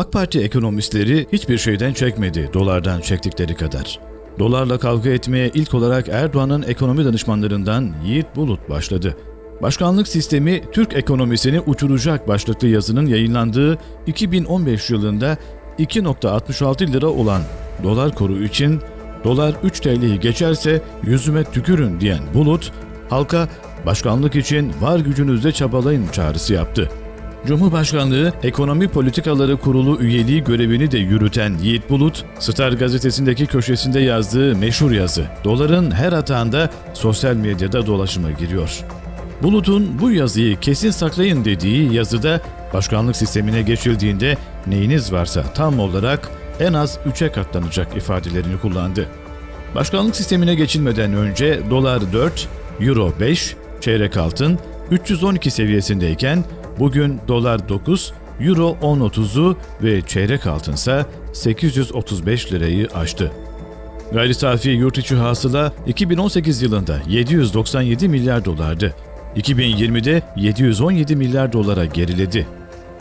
AK Parti ekonomistleri hiçbir şeyden çekmedi dolardan çektikleri kadar. Dolarla kavga etmeye ilk olarak Erdoğan'ın ekonomi danışmanlarından Yiğit Bulut başladı. Başkanlık sistemi Türk ekonomisini uçuracak başlıklı yazının yayınlandığı 2015 yılında 2.66 lira olan dolar kuru için dolar 3 TL'yi geçerse yüzüme tükürün diyen Bulut, halka başkanlık için var gücünüzle çabalayın çağrısı yaptı. Cumhurbaşkanlığı Ekonomi Politikaları Kurulu üyeliği görevini de yürüten Yiğit Bulut, Star gazetesindeki köşesinde yazdığı meşhur yazı, doların her atağında sosyal medyada dolaşıma giriyor. Bulut'un bu yazıyı kesin saklayın dediği yazıda başkanlık sistemine geçildiğinde neyiniz varsa tam olarak en az 3'e katlanacak ifadelerini kullandı. Başkanlık sistemine geçilmeden önce dolar 4, euro 5, çeyrek altın 312 seviyesindeyken bugün dolar 9, euro 10.30'u ve çeyrek altınsa 835 lirayı aştı. Gayri safi yurt içi hasıla 2018 yılında 797 milyar dolardı. 2020'de 717 milyar dolara geriledi.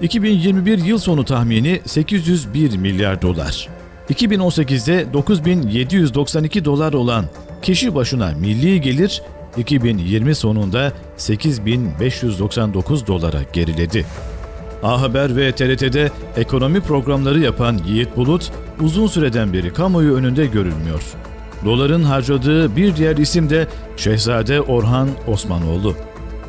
2021 yıl sonu tahmini 801 milyar dolar. 2018'de 9792 dolar olan kişi başına milli gelir 2020 sonunda 8599 dolara geriledi. A Haber ve TRT'de ekonomi programları yapan Yiğit Bulut uzun süreden beri kamuoyu önünde görülmüyor. Doların harcadığı bir diğer isim de Şehzade Orhan Osmanoğlu.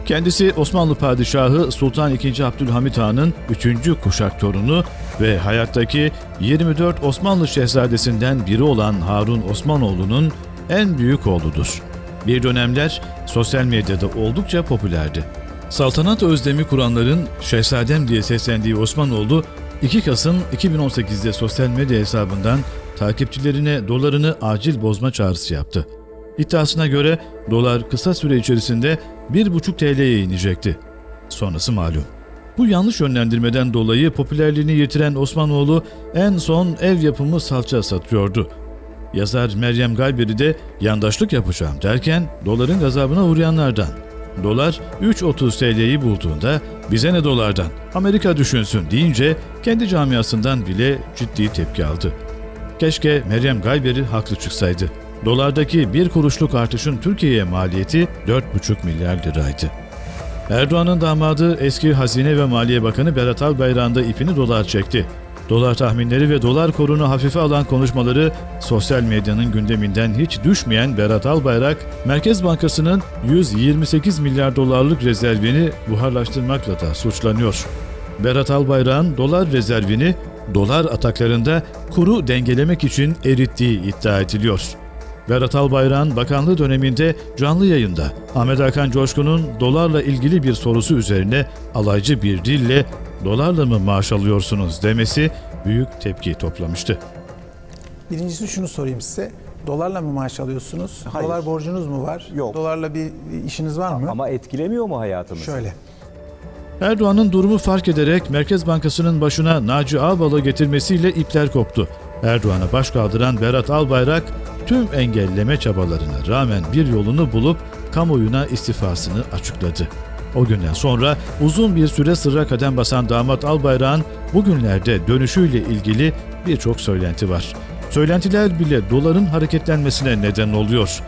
Kendisi Osmanlı Padişahı Sultan II. Abdülhamit Han'ın 3. kuşak torunu ve hayattaki 24 Osmanlı şehzadesinden biri olan Harun Osmanoğlu'nun en büyük oğludur. Bir dönemler sosyal medyada oldukça popülerdi. Saltanat özlemi kuranların şehzadem diye seslendiği Osmanoğlu 2 Kasım 2018'de sosyal medya hesabından takipçilerine dolarını acil bozma çağrısı yaptı. İddiasına göre dolar kısa süre içerisinde 1,5 TL'ye inecekti. Sonrası malum. Bu yanlış yönlendirmeden dolayı popülerliğini yitiren Osmanoğlu en son ev yapımı salça satıyordu. Yazar Meryem Galberi de yandaşlık yapacağım derken doların gazabına uğrayanlardan. Dolar 3.30 TL'yi bulduğunda bize ne dolardan Amerika düşünsün deyince kendi camiasından bile ciddi tepki aldı. Keşke Meryem Galberi haklı çıksaydı. Dolardaki bir kuruşluk artışın Türkiye'ye maliyeti 4,5 milyar liraydı. Erdoğan'ın damadı eski Hazine ve Maliye Bakanı Berat Albayrak'ın da ipini dolar çekti. Dolar tahminleri ve dolar korunu hafife alan konuşmaları sosyal medyanın gündeminden hiç düşmeyen Berat Albayrak, Merkez Bankası'nın 128 milyar dolarlık rezervini buharlaştırmakla da suçlanıyor. Berat Albayrak'ın dolar rezervini dolar ataklarında kuru dengelemek için erittiği iddia ediliyor. Berat Albayrak'ın bakanlığı döneminde canlı yayında Ahmet Hakan Coşkun'un dolarla ilgili bir sorusu üzerine alaycı bir dille dolarla mı maaş alıyorsunuz demesi büyük tepki toplamıştı. Birincisi şunu sorayım size. Dolarla mı maaş alıyorsunuz? Hayır. Dolar borcunuz mu var? Yok. Dolarla bir işiniz var mı? Ama etkilemiyor mu hayatımızı? Şöyle. Erdoğan'ın durumu fark ederek Merkez Bankası'nın başına Naci Ağbal'ı getirmesiyle ipler koptu. Erdoğan'a baş kaldıran Berat Albayrak tüm engelleme çabalarına rağmen bir yolunu bulup kamuoyuna istifasını açıkladı. O günden sonra uzun bir süre sırra kadem basan damat Albayrak'ın bugünlerde dönüşüyle ilgili birçok söylenti var. Söylentiler bile doların hareketlenmesine neden oluyor.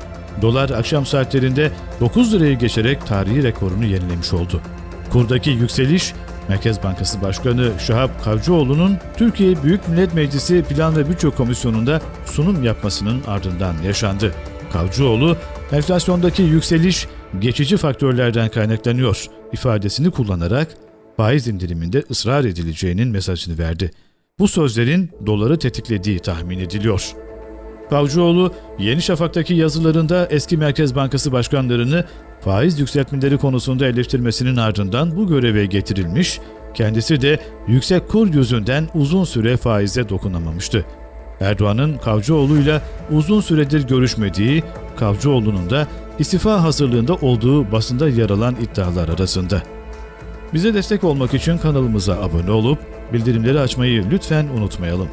Dolar akşam saatlerinde 9 lirayı geçerek tarihi rekorunu yenilemiş oldu. Kurdaki yükseliş Merkez Bankası Başkanı Şahap Kavcıoğlu'nun Türkiye Büyük Millet Meclisi Plan ve Bütçe Komisyonu'nda sunum yapmasının ardından yaşandı. Kavcıoğlu, enflasyondaki yükseliş geçici faktörlerden kaynaklanıyor ifadesini kullanarak faiz indiriminde ısrar edileceğinin mesajını verdi. Bu sözlerin doları tetiklediği tahmin ediliyor. Kavcıoğlu, Yeni Şafak'taki yazılarında eski Merkez Bankası başkanlarını faiz yükseltmeleri konusunda eleştirmesinin ardından bu göreve getirilmiş, kendisi de yüksek kur yüzünden uzun süre faize dokunamamıştı. Erdoğan'ın Kavcıoğlu'yla uzun süredir görüşmediği, Kavcıoğlu'nun da istifa hazırlığında olduğu basında yer alan iddialar arasında. Bize destek olmak için kanalımıza abone olup bildirimleri açmayı lütfen unutmayalım.